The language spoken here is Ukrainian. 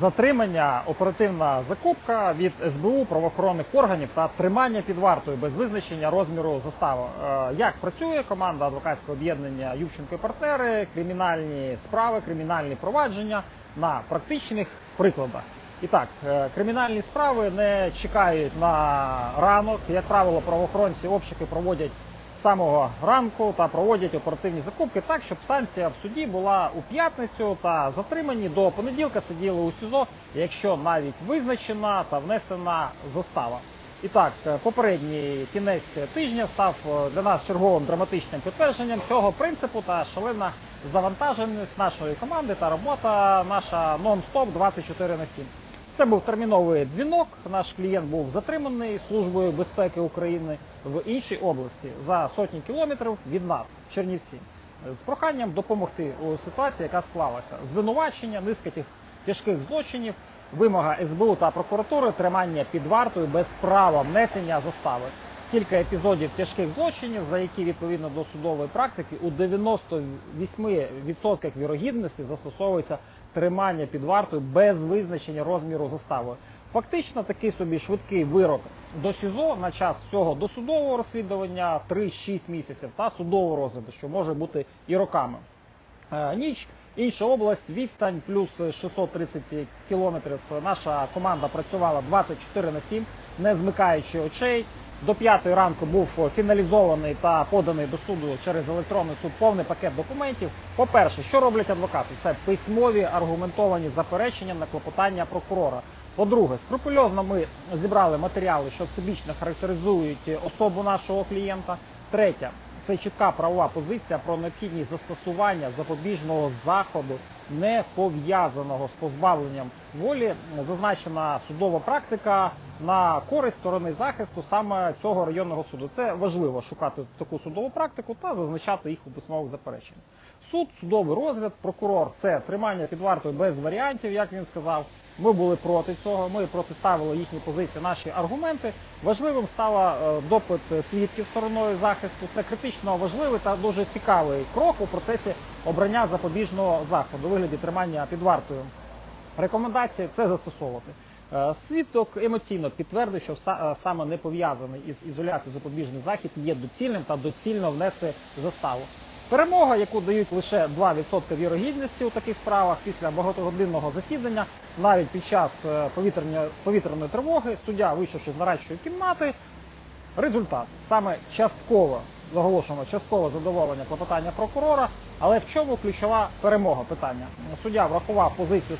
затримання, оперативна закупка від СБУ правоохоронних органів та тримання під вартою без визначення розміру застави. Е, Як працює команда адвокатського об'єднання Ющенко і партнери, кримінальні справи, кримінальні провадження на практичних прикладах. І так, е, кримінальні справи не чекають на ранок. Як правило, правоохоронці обшуки проводять самого ранку та проводять оперативні закупки так, щоб санкція в суді була у п'ятницю та затримані до понеділка сиділи у СІЗО, якщо навіть визначена та внесена застава. І так, е, попередній кінець тижня став е, для нас черговим драматичним підтвердженням цього принципу та шалена завантаженість нашої команди та робота наша нон-стоп 24 на 7. Це був терміновий дзвінок. Наш клієнт був затриманий Службою безпеки України в іншій області за сотні кілометрів від нас, Чернівці, з проханням допомогти у ситуації, яка склалася. Звинувачення, низка тих тяжких злочинів, вимога СБУ та прокуратури тримання під вартою без права внесення застави. Кілька епізодів тяжких злочинів, за які відповідно до судової практики у 98% вірогідності застосовується тримання під вартою без визначення розміру застави. Фактично такий собі швидкий вирок до СІЗО на час всього досудового розслідування 3-6 місяців та судового розгляду, що може бути і роками. Е, Ніч, інша область, відстань плюс 630 кілометрів. Наша команда працювала 24 на 7, не змикаючи очей. До п'ятої ранку був фіналізований та поданий до суду через електронний суд повний пакет документів. По-перше, що роблять адвокати? Це письмові аргументовані заперечення на клопотання прокурора. По-друге, скрупульозно ми зібрали матеріали, що всебічно характеризують особу нашого клієнта. Третє, це чітка правова позиція про необхідність застосування запобіжного заходу, не пов'язаного з позбавленням волі, зазначена судова практика на користь сторони захисту саме цього районного суду. Це важливо шукати таку судову практику та зазначати їх у письмових запереченнях. Суд, судовий розгляд, прокурор це тримання під вартою без варіантів, як він сказав. Ми були проти цього. Ми протиставили їхні позиції, наші аргументи. Важливим стала е, допит свідків стороною захисту. Це критично важливий та дуже цікавий крок у процесі обрання запобіжного заходу вигляді тримання під вартою. Рекомендації це застосовувати. Е, Свідок емоційно підтвердив, що е, саме не пов'язаний із ізоляцією запобіжний захід є доцільним та доцільно внести заставу. Перемога, яку дають лише 2% вірогідності у таких справах після багатогодинного засідання, навіть під час е, повітряної, тривоги, суддя, вийшовши з нарадчої кімнати, результат саме частково заголошено часткове задоволення клопотання прокурора. Але в чому ключова перемога питання? Суддя врахував позицію